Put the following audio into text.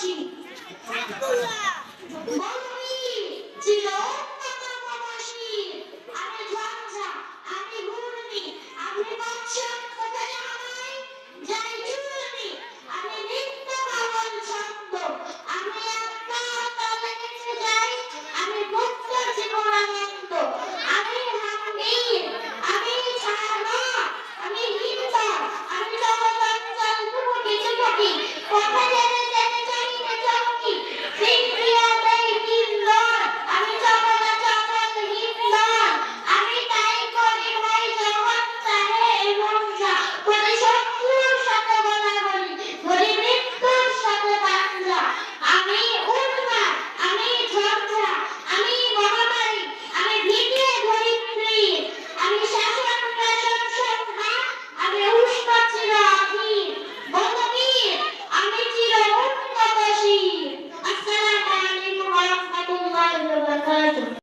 করছি মৌলবী চির bakardım.